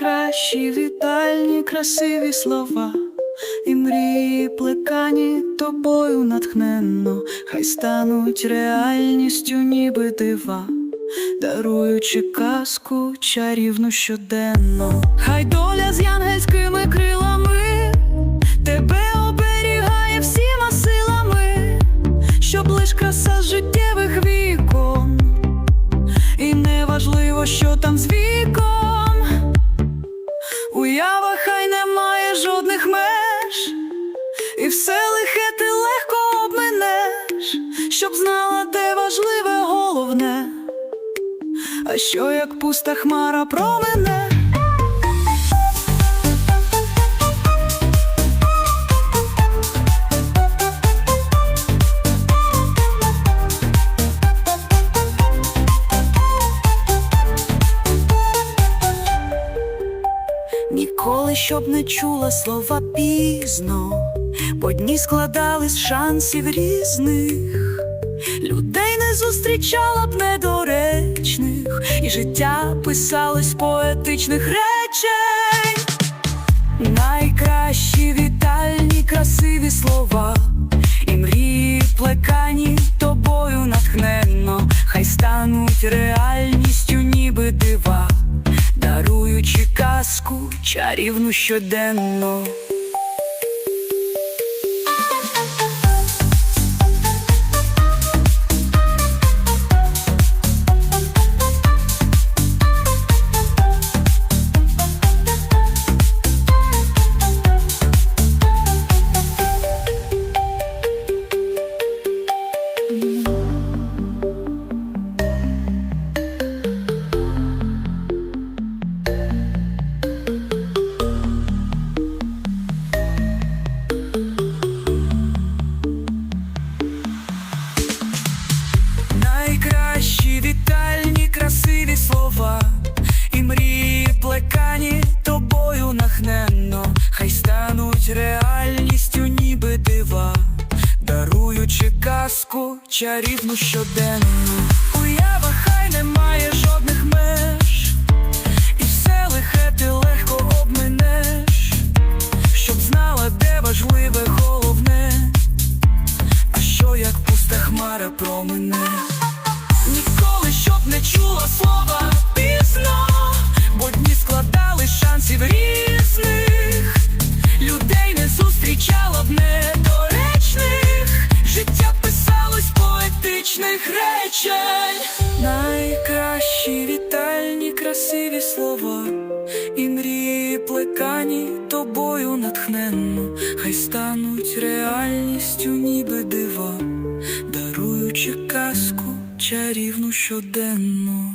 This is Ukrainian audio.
найкращі вітальні, красиві слова, і мрії плекані тобою натхненно, хай стануть реальністю, ніби дива, даруючи казку чарівну щоденно, хай доля з янгельськими крилами тебе оберігає всіма силами, щоб лиш краса життєвих вікон. І не важливо, що там з віком. І все лихе ти легко обминеш, щоб знала, де важливе головне, а що як пуста хмара промене. Ніколи щоб не чула слова пізно, бо дні складали з шансів різних, людей не зустрічала б недоречних, і життя писалось поетичних речень. Найкращі вітальні, красиві слова, і мрії плекані тобою натхненно, хай стануть реальністю, ніби дива, даруючи казку чарівну щоденно. Чарівну щоденну. Уява хай не має жодних меж, і все лихе ти легко обминеш, щоб знала, де важливе головне. А що як пуста хмара промене? Ніколи щоб не чула слова пізно, бо дні складали красиві слова, і мрії плекані тобою натхненно, хай стануть реальністю, ніби дива, даруючи казку чарівну щоденно.